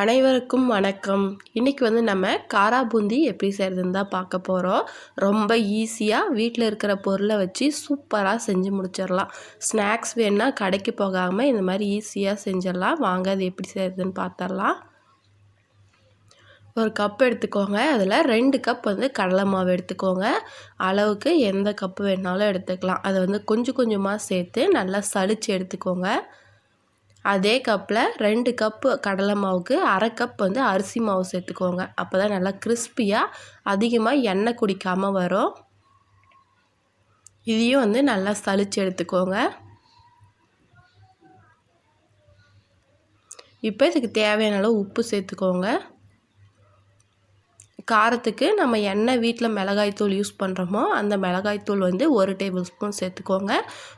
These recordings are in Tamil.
அனைவருக்கும் வணக்கம். இன்றைக்கி வந்து நம்ம காரா பூந்தி எப்படி செய்கிறதுன்னு தான் பார்க்க போகிறோம் ரொம்ப ஈஸியாக வீட்டில் இருக்கிற பொருளை வச்சு சூப்பராக செஞ்சு முடிச்சிடலாம். ஸ்நாக்ஸ் வேணுன்னா கடைக்கு போகாமல் இந்த மாதிரி ஈஸியாக செஞ்சிடலாம். வாங்க அது எப்படி செய்கிறதுன்னு பார்த்துடலாம். ஒரு கப் எடுத்துக்கோங்க. அதில் ரெண்டு கப் வந்து கடலை மாவு எடுத்துக்கோங்க. அளவுக்கு எந்த கப்பு வேணாலும் எடுத்துக்கலாம். அதை வந்து கொஞ்சம் கொஞ்சமாக சேர்த்து நல்லா சளிச்சு எடுத்துக்கோங்க. அதே கப்பில் ரெண்டு கப்பு கடலை மாவுக்கு அரை கப் வந்து அரிசி மாவு சேர்த்துக்கோங்க. அப்போ தான் நல்லா கிறிஸ்பியாக அதிகமாக எண்ணெய் குடிக்காமல் வரும். இதையும் வந்து நல்லா சளிச்சு எடுத்துக்கோங்க. இப்போ இதுக்கு தேவையான அளவு உப்பு சேர்த்துக்கோங்க. காரத்துக்கு நம்ம எண்ணெய் வீட்டில் மிளகாய்த்தூள் யூஸ் பண்ணுறோமோ அந்த மிளகாய்த்தூள் வந்து ஒரு டேபிள் ஸ்பூன் சேர்த்துக்கோங்க.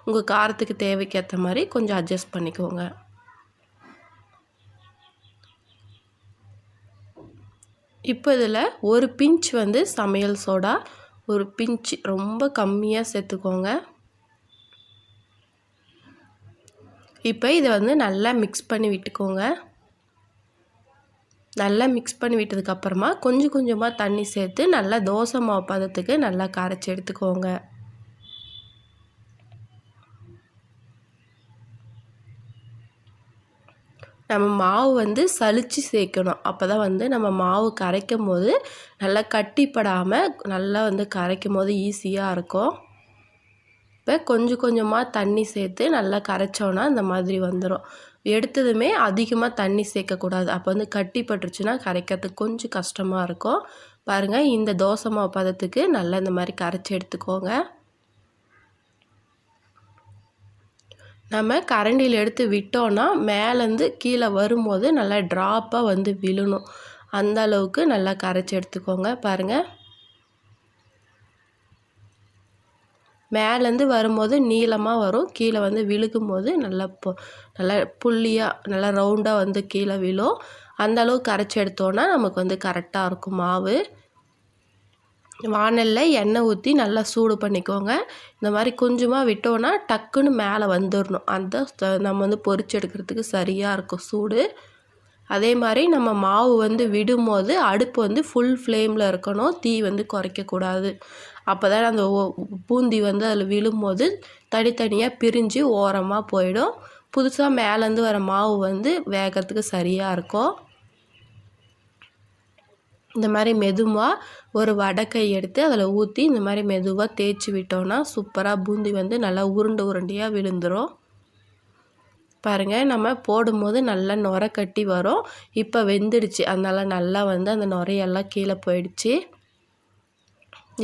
உங்கள் காரத்துக்கு தேவைக்கேற்ற மாதிரி கொஞ்சம் அட்ஜஸ்ட் பண்ணிக்கோங்க. இப்போ இதில் ஒரு பிஞ்ச் வந்து சமையல் சோடா ஒரு பிஞ்ச் ரொம்ப கம்மியாக சேர்த்துக்கோங்க. இப்போ இதை வந்து நல்லா மிக்ஸ் பண்ணி விட்டுக்கோங்க. நல்லா மிக்ஸ் பண்ணி விட்டதுக்கப்புறமா கொஞ்சம் கொஞ்சமாக தண்ணி சேர்த்து நல்லா தோசை மாவு பதத்துக்கு நல்லா கரைச்சி எடுத்துக்கோங்க. நம்ம மாவு வந்து சளிச்சு சேர்க்கணும். அப்போ தான் வந்து நம்ம மாவு கரைக்கும் போது நல்லா கட்டிப்படாமல் நல்லா வந்து கரைக்கும் போது ஈஸியாக இருக்கும். இப்போ கொஞ்சம் கொஞ்சமாக தண்ணி சேர்த்து நல்லா கரைச்சோன்னா இந்த மாதிரி வந்துடும் எடுத்ததுமே அதிகமாக தண்ணி சேர்க்கக்கூடாது. அப்போ வந்து கட்டி பட்டுருச்சுன்னா கரைக்கிறதுக்கு கொஞ்சம் கஷ்டமாக இருக்கும். பாருங்கள் இந்த தோசை மாவு பதத்துக்கு நல்லா இந்த மாதிரி கரைச்சி எடுத்துக்கோங்க. நம்ம கரண்டியில் எடுத்து விட்டோன்னா மேலேருந்து கீழே வரும்போது நல்லா ட்ராப்பாக வந்து விழணும். அந்த அளவுக்கு நல்லா கரைச்சி எடுத்துக்கோங்க. பாருங்கள் மேலேருந்து வரும்போது நீளமாக வரும். கீழே வந்து விழுகும்போது நல்லா பொ நல்லா புள்ளியாக நல்லா ரவுண்டாக வந்து கீழே விழும். அந்த அளவுக்கு கரைச்சி எடுத்தோன்னா நமக்கு வந்து கரெக்டாக இருக்கும் மாவு. வானலில் எண்ணெய் ஊற்றி நல்லா சூடு பண்ணிக்கோங்க. இந்த மாதிரி கொஞ்சமாக விட்டோன்னா டக்குன்னு மேலே வந்துடணும் அந்த நம்ம வந்து பொறிச்சு எடுக்கிறதுக்கு சரியாக இருக்கும் சூடு. அதே மாதிரி நம்ம மாவு வந்து விடும்போது அடுப்பு வந்து ஃபுல் ஃப்ளேமில் இருக்கணும். தீ வந்து குறைக்கக்கூடாது. அப்போ தான் அந்த பூந்தி வந்து அதில் விழும்போது தனித்தனியாக பிரிஞ்சு ஓரமாக போயிடும். புதுசாக மேலேருந்து வர மாவு வந்து வேகிறதுக்கு சரியாக இருக்கும். இந்த மாதிரி மெதுவாக ஒரு வடக்கை எடுத்து அதில் ஊற்றி இந்த மாதிரி மெதுவாக தேய்ச்சி விட்டோன்னா சூப்பராக பூந்தி வந்து நல்லா உருண்டை உருண்டையாக விழுந்துடும் பாருங்கள் நம்ம போடும்போது நல்லா நுர கட்டி வரும். இப்போ வெந்துடுச்சு. அதனால் நல்லா வந்து அந்த நுரையெல்லாம் கீழே போயிடுச்சு.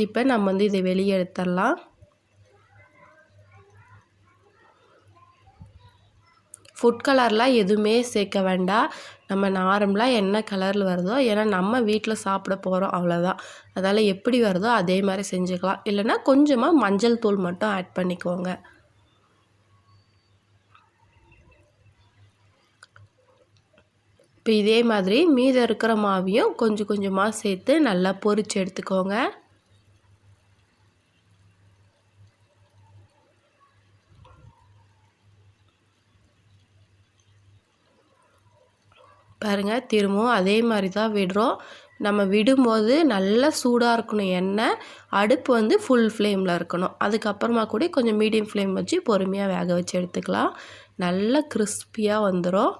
இப்போ நம்ம வந்து இதை வெளியே எடுத்துடலாம். ஃபுட் கலர்லாம் எதுவுமே சேர்க்க வேண்டாம். நம்ம நார்மலாக என்ன கலரில் வருதோ ஏன்னா நம்ம வீட்டில் சாப்பிட போகிறோம் அவ்வளோதான் அதால் எப்படி வருதோ அதே மாதிரி செஞ்சுக்கலாம். இல்லைன்னா கொஞ்சமாக மஞ்சள் தூள் மட்டும் ஆட் பண்ணிக்கோங்க. இப்போ இதே மாதிரி மீதம் இருக்கிற மாவையும் கொஞ்சம் கொஞ்சமாக சேர்த்து நல்லா பொரித்து எடுத்துக்கோங்க. பாருங்கள் திரும்பவும் அதே மாதிரி தான் விடுறோம். நம்ம விடும்போது நல்லா சூடாக இருக்கணும் எண்ணெய். அடுப்பு வந்து ஃபுல் ஃப்ளேமில் இருக்கணும். அதுக்கப்புறமா கூட கொஞ்சம் மீடியம் ஃப்ளேம் வச்சு பொறுமையாக வேக வச்சு எடுத்துக்கலாம். நல்லா கிறிஸ்பியாக வந்துடும்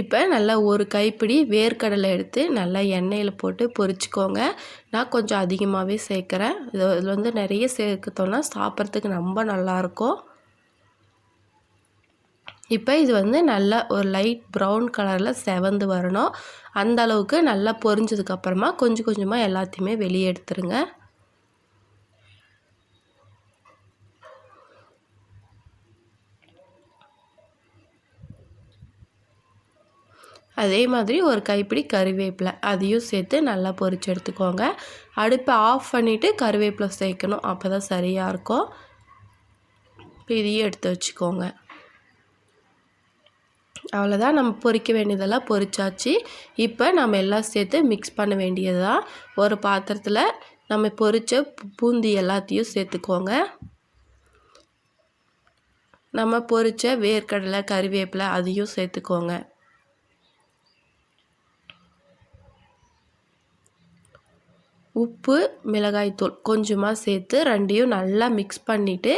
இப்போ நல்லா ஒரு கைப்பிடி வேர்க்கடலை எடுத்து நல்லா எண்ணெயில் போட்டு பொரிச்சிக்கோங்க. நான் கொஞ்சம் அதிகமாகவே சேர்க்குறேன். இதில் வந்து நிறைய சேர்க்கத்தோன்னா சாப்பிட்றதுக்கு ரொம்ப நல்லாயிருக்கும் இப்போ இது வந்து நல்லா ஒரு லைட் ப்ரௌன் கலரில் செவந்து வரணும். அந்த அளவுக்கு நல்லா பொரிஞ்சதுக்கப்புறமா கொஞ்சம் கொஞ்சமாக எல்லாத்தையுமே வெளியே எடுத்துருங்க. அதே மாதிரி ஒரு கைப்பிடி கருவேப்பிலை அதையும் சேர்த்து நல்லா பொரிச்சு எடுத்துக்கோங்க. அடுப்பை ஆஃப் பண்ணிவிட்டு கருவேப்பிலை சேர்க்கணும். அப்போ தான் சரியாக இருக்கும். இதையும் எடுத்து வச்சுக்கோங்க. அவ்வளோதான். நம்ம பொரிக்க வேண்டியதெல்லாம் பொரிச்சாச்சு இப்போ நம்ம எல்லாம் சேர்த்து மிக்ஸ் பண்ண வேண்டியது தான் ஒரு பாத்திரத்தில் நம்ம பொறித்த பூந்தி எல்லாத்தையும் சேர்த்துக்கோங்க. நம்ம பொறித்த வேர்க்கடலை கறிவேப்பிலை அதையும் சேர்த்துக்கோங்க. உப்பு மிளகாய்த்தூள் கொஞ்சமாக சேர்த்து ரெண்டையும் நல்லா மிக்ஸ் பண்ணிவிட்டு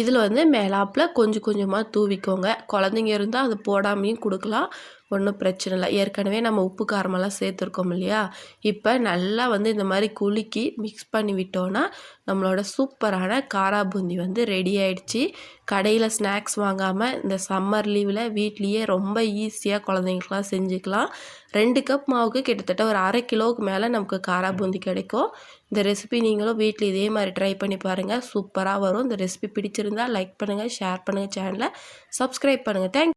இதில் வந்து மேலாப்பில் கொஞ்சம் கொஞ்சமாக தூவிக்கோங்க. குழந்தைங்க இருந்தால் அது போடாமையும் கொடுக்கலாம். ஒன்றும் பிரச்சனை இல்லை. ஏற்கனவே நம்ம உப்பு காரமெல்லாம் சேர்த்துருக்கோம் இல்லையா? இப்போ நல்லா வந்து இந்த மாதிரி குலுக்கி மிக்ஸ் பண்ணி விட்டோன்னா நம்மளோட சூப்பரான காரா பூந்தி வந்து ரெடி ஆயிடுச்சு. கடையில் ஸ்நாக்ஸ் வாங்காமல் இந்த சம்மர் லீவில் வீட்லேயே ரொம்ப ஈஸியாக குழந்தைங்களுக்குலாம் செஞ்சுக்கலாம். ரெண்டு கப் மாவுக்கு கிட்டத்தட்ட ஒரு அரை கிலோவுக்கு மேலே நமக்கு காரா பூந்தி கிடைக்கும். இந்த ரெசிபி நீங்களும் வீட்டில் இதே மாதிரி ட்ரை பண்ணி பாருங்கள் சூப்பராக வரும். இந்த ரெசிபி பிடிச்சிருந்தால் லைக் பண்ணுங்கள் ஷேர் பண்ணுங்கள் சேனலை சப்ஸ்கிரைப் பண்ணுங்கள் தேங்க்